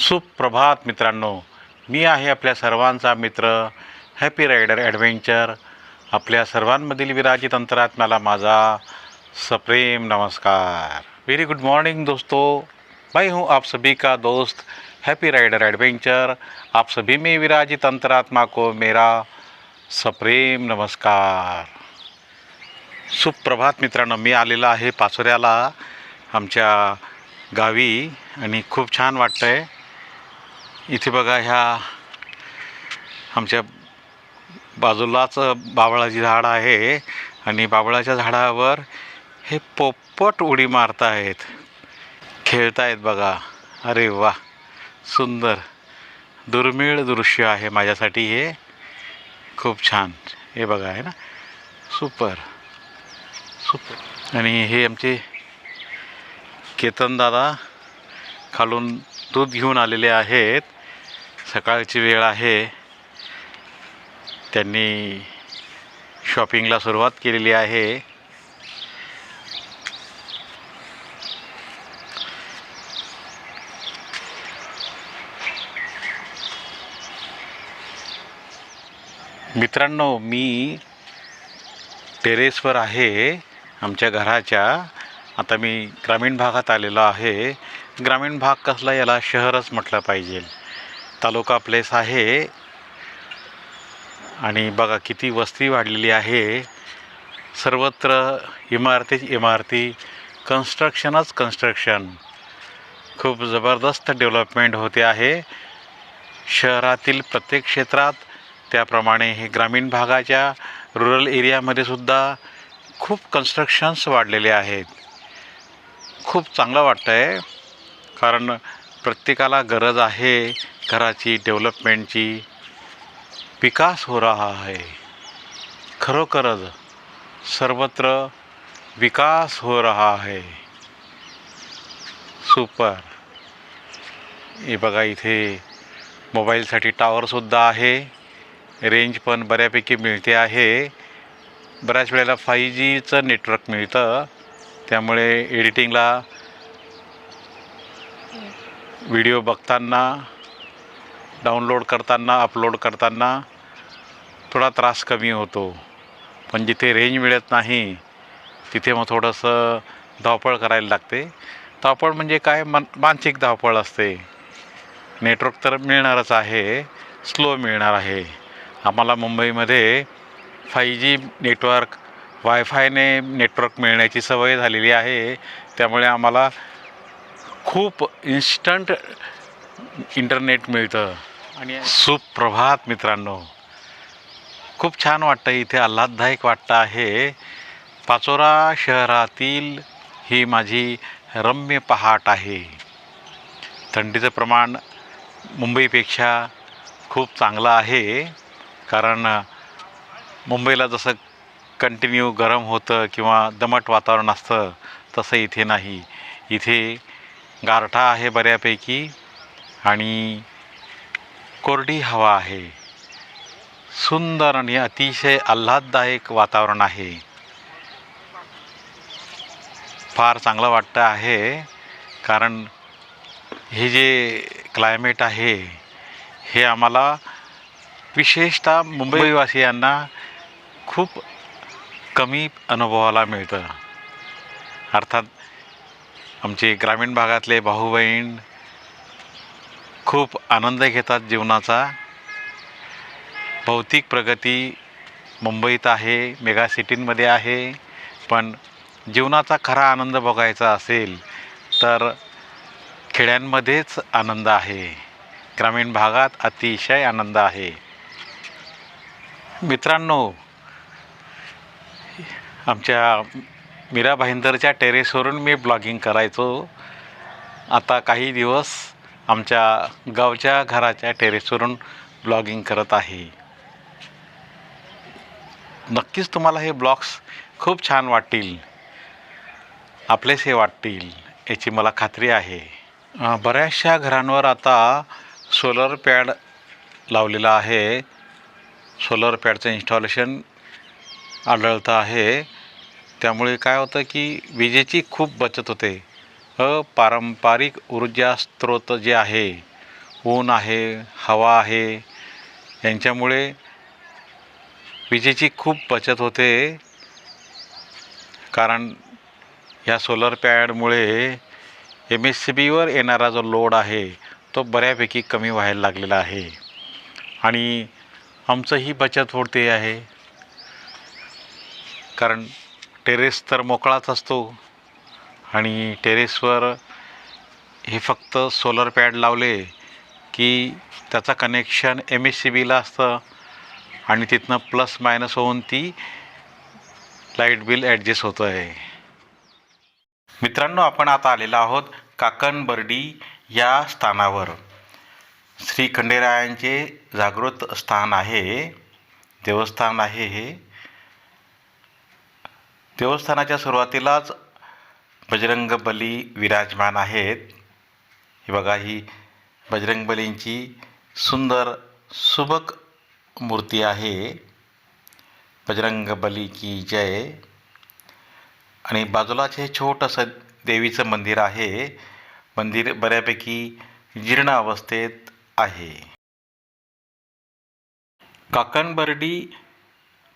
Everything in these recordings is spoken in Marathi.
सुप्रभात मित्रांनो. मी आहे आपल्या सर्वांचा मित्र हॅपी रायडर ॲडव्हेंचर आपल्या सर्वांमधील विराजित अंतरात्म्याला माझा सप्रेम नमस्कार. वेरी गुड मॉर्निंग दोस्तों. मैं हूँ आप सभी का दोस्त हैप्पी राइडर एडवेंचर आप सभी में विराजित अंतरात्मा को मेरा सप्रेम नमस्कार. सुप्रभात मित्रांनो मी आलेलो आहे पाचोऱ्याला आमच्या गावी आणि खूप छान वाटतं आहे इथे बघा ह्या आमच्या बाजूलाच बावळाची झाड आहे आणि बावळाच्या झाडावर हे पोपट उडी मारत आहेत. खेळतायत बघा. अरे वा. सुंदर. दुर्मिळ दृश्य आहे माझ्यासाठी हे. खूप छान. हे बघा आहे ना? सुपर. सुपर. आणि हे आमचे केतन दादा खालून दूध घेऊन आलेले आहेत. सकाळची वेळ आहे. त्यांनी शॉपिंगला सुरुवात केलेली आहे. मित्रांनो मी टेरेसवर आहे आमच्या घराच्या. आता मी ग्रामीण भागात आलेलो आहे. ग्रामीण भाग कसला याला शहरच म्हटलं पाहिजे. तालुका प्लेस आहे. आणि बघा किती वस्ती वाढलेली आहे. सर्वत्र इमारतीच इमारती कन्स्ट्रक्शनच कन्स्ट्रक्शन खूप जबरदस्त डेव्हलपमेंट होते आहे. शहरातील प्रत्येक क्षेत्रात त्याप्रमाणे हे ग्रामीण भागाच्या रुरल एरियामध्ये सुद्धा खूप कन्स्ट्रक्शन्स वाढलेले आहेत. खूप चांगलं वाटतं आहे कारण प्रत्येकाला गरज आहे घराची डेव्हलपमेंटची विकास हो रहा है. खरोखरच सर्वत्र विकास हो रहा है. सुपर हे बघा इथे मोबाईलसाठी टावरसुद्धा आहे. रेंज पण बऱ्यापैकी मिळते आहे. बऱ्याच वेळेला फाय जीचं नेटवर्क मिळतं. त्यामुळे एडिटिंगला व्हिडिओ बघताना डाउनलोड करताना अपलोड करताना थोडा त्रास कमी होतो. पण जिथे रेंज मिळत नाही तिथे मग थोडंसं धावपळ करायला लागते. धावपळ म्हणजे काय? मन मानसिक धावपळ असते. नेटवर्क तर मिळणारच आहे. स्लो मिळणार आहे. आम्हाला मुंबईमध्ये फाय जी नेटवर्क वायफायने नेटवर्क मिळण्याची सवय झालेली आहे. त्यामुळे आम्हाला खूप इन्स्टंट इंटरनेट मिळतं. आणि सुप्रभात मित्रांनो. खूप छान वाटतं इथे आल्हाददायक वाटतं आहे. पाचोरा शहरातील ही माझी रम्य पहाट आहे. थंडीचं प्रमाण मुंबईपेक्षा खूप चांगलं आहे. कारण मुंबईला जसं कंटिन्यू गरम होतं किंवा दमट वातावरण असतं तसं इथे नाही. इथे गारठा आहे बऱ्यापैकी आणि कोरडी हवा आहे. सुंदर आणि अतिशय आल्हाददायक वातावरण आहे. फार चांगलं वाटतं आहे कारण हे जे क्लायमेट आहे हे आम्हाला विशेषतः मुंबईवासियांना खूप कमी अनुभवाला मिळतं. अर्थात आमचे ग्रामीण भागातले भाऊ बहीण खूप आनंद घेतात जीवनाचा. भौतिक प्रगती मुंबईत आहे मेगा सिटींमध्ये आहे पण जीवनाचा खरा आनंद बघायचा असेल तर खेड्यांमध्येच आनंद आहे. ग्रामीण भागात अतिशय आनंद आहे. मित्रांनो आमच्या मीरा भाईंदरच्या टेरेसवरून मी ब्लॉगिंग करायचो. आता काही दिवस आमच्या गावच्या घराच्या टेरेसवरून ब्लॉगिंग करत आहे. नक्कीच तुम्हाला हे ब्लॉग्स खूप छान वाटतील. आपलेसे वाटतील याची मला खात्री आहे. बऱ्याचशा घरांवर आता सोलर पॅड लावलेला आहे. सोलर पॅडचं इन्स्टॉलेशन आढळतं आहे. त्यामुळे काय होतं की विजेची खूप बचत होते. अपारंपरिक ऊर्जा स्रोत जे आहे ऊन आहे हवा आहे यांच्यामुळे विजेची खूप बचत होते. कारण ह्या सोलर पॅडमुळे एम एस सी बीवर येणारा जो लोड आहे तो बऱ्यापैकी कमी व्हायला लागलेला आहे. आणि आमचंही बचत होते आहे. कारण टेरेस तर मोकळाच असतो. आणि टेरेसवर हे फक्त सोलर पॅड लावले की त्याचं कनेक्शन एम एस सी बीला असतं. आणि तिथनं प्लस मायनस होऊन ती लाइट बिल ॲडजस्ट होतं आहे मित्रांनो आपण आता आलेलो आहोत काकणबर्डी या स्थानावर. श्री खंडेरायांचे जागृत स्थान आहे. देवस्थान आहे हे. देवस्थानाच्या सुरुवातीलाच बजरंग बली विराजमान आहेत. ही बघा ही बजरंग बलींची सुंदर सुबक मूर्ती आहे. बजरंग बली की जय. आणि बाजूलाच हे छोटंसं देवीचं मंदिर आहे. मंदिर बऱ्यापैकी जीर्ण अवस्थेत आहे. काकणबर्डी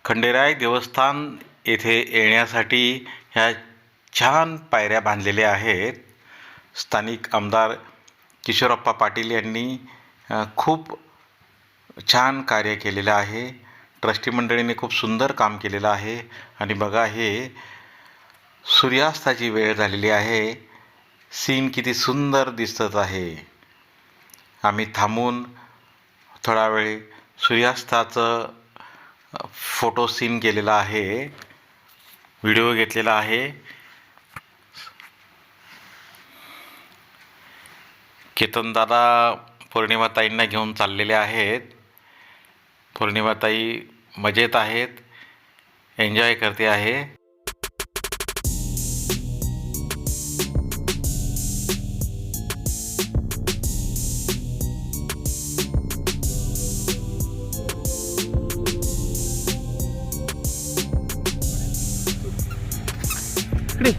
खंडेराय देवस्थान येथे येण्यासाठी ह्या छान पायऱ्या बांधलेल्या आहेत. स्थानिक आमदार किशोरप्पा पाटील यांनी खूप छान कार्य केलेलं आहे. ट्रस्टी मंडळीने खूप सुंदर काम केलेलं आहे. आणि बघा हे सूर्यास्ताची वेळ झालेली आहे. सीन किती सुंदर दिसत आहे. आम्ही थांबून थोडा वेळ सूर्यास्ताचं फोटो सीन केलेला आहे. व्हिडिओ घेतलेला आहे. केतनदादा पौर्णिमाताईंना घेऊन चाललेले आहेत. पौर्णिमाताई मजेत आहेत. एन्जॉय करते आहे. इकडे.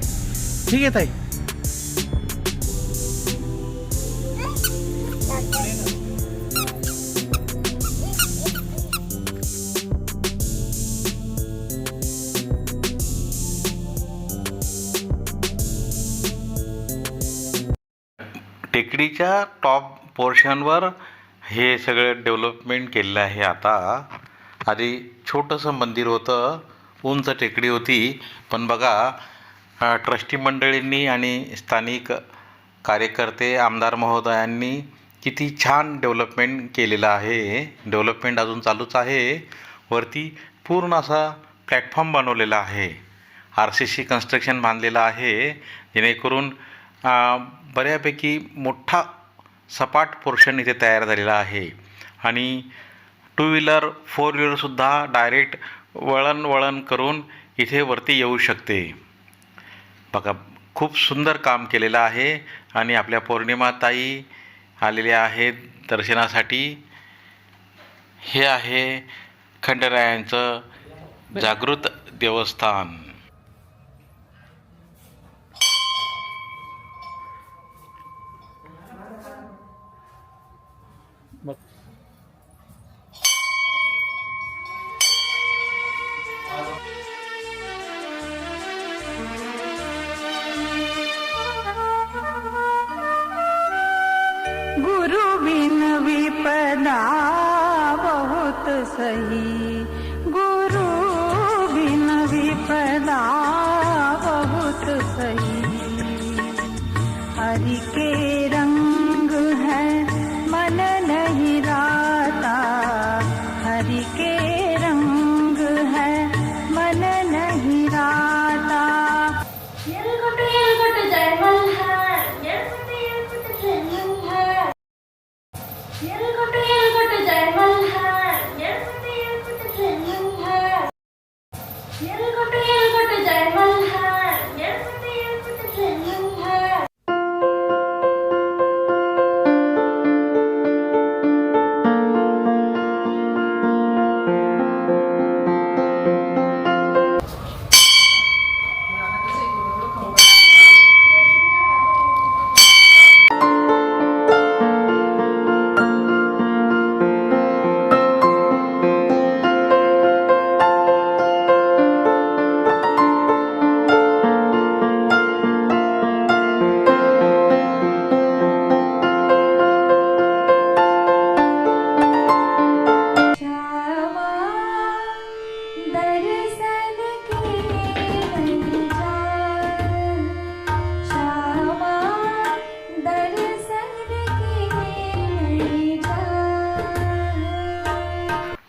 ठीक आहे ताई. टेकडीच्या टॉप पोर्शनवर हे सगळं डेव्हलपमेंट केलेलं आहे आता. आधी छोटंसं मंदिर होतं उंच टेकडी होती. पण बघा ट्रस्टी मंडळींनी आणि स्थानिक कार्यकर्ते आमदार महोदयांनी किती छान डेव्हलपमेंट केलेलं आहे. डेव्हलपमेंट अजून चालूच आहे. वरती पूर्ण असा प्लॅटफॉर्म बनवलेला आहे. आर सी सी कन्स्ट्रक्शन बांधलेलं आहे. जेणेकरून बऱ्यापैकी मोठा सपाट पोर्शन इथे तयार झालेला आहे. आणि टू व्हीलर फोर व्हीलरसुद्धा डायरेक्ट वळण वळण करून इथे वरती येऊ शकते. बघा खूप सुंदर काम केलेलं आहे आणि आपल्या पौर्णिमाताई आलेल्या आहेत दर्शनासाठी. हे आहे खंडरायांचं जागृत देवस्थान. बना बहुत सही।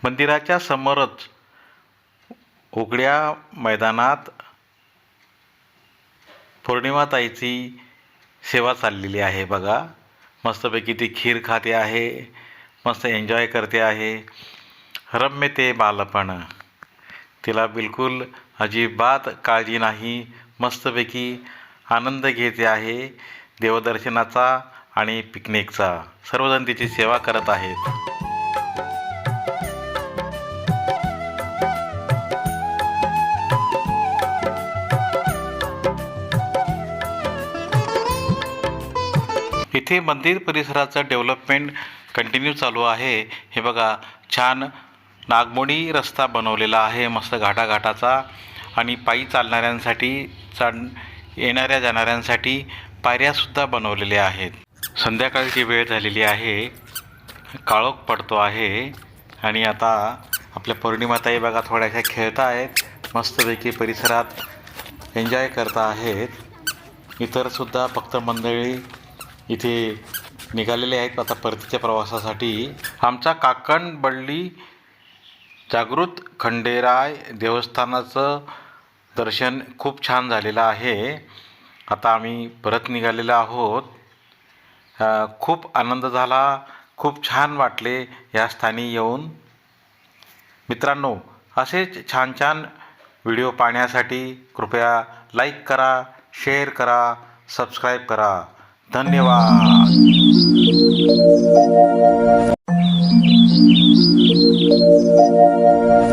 मंदिराच्या समोरच उघड्या मैदानात पौर्णिमाताईची सेवा चाललेली आहे बघा. मस्तपैकी ती खीर खाते आहे मस्त एन्जॉय करते आहे. रम्य ते बालपण. तिला बिलकुल अजिबात काळजी नाही मस्तपैकी आनंद घेते आहे देवदर्शनाचा आणि पिकनिकचा. सर्वजण तिची सेवा करत आहेत. इथे मंदिर परिसराचं डेव्हलपमेंट कंटिन्यू चालू आहे. हे बघा छान नागमोडी रस्ता बनवलेला आहे मस्त घाटाघाटाचा. आणि पायी चालणाऱ्यांसाठी चाल येणाऱ्या जाणाऱ्यांसाठी पायऱ्यासुद्धा बनवलेल्या आहेत. संध्याकाळची वेळ झालेली आहे. काळोख पडतो आहे. आणि आता आपल्या पौर्णिमाताई बघा थोड्याशा खेळत आहेत मस्तपैकी परिसरात एन्जॉय करता आहेत इतरसुद्धा भक्त मंडळी इथे निघालेले आहेत. आता परतीच्या प्रवासासाठी आमचा काकण बळली जागृत खंडेराय देवस्थानाचं दर्शन खूप छान झालेलं आहे. आता आम्ही परत निघालेलो आहोत. खूप आनंद झाला खूप छान वाटले या स्थानी येऊन. मित्रांनो असेच छान छान व्हिडिओ पाहण्यासाठी कृपया लाईक करा शेअर करा सबस्क्राईब करा. धन्यवाद.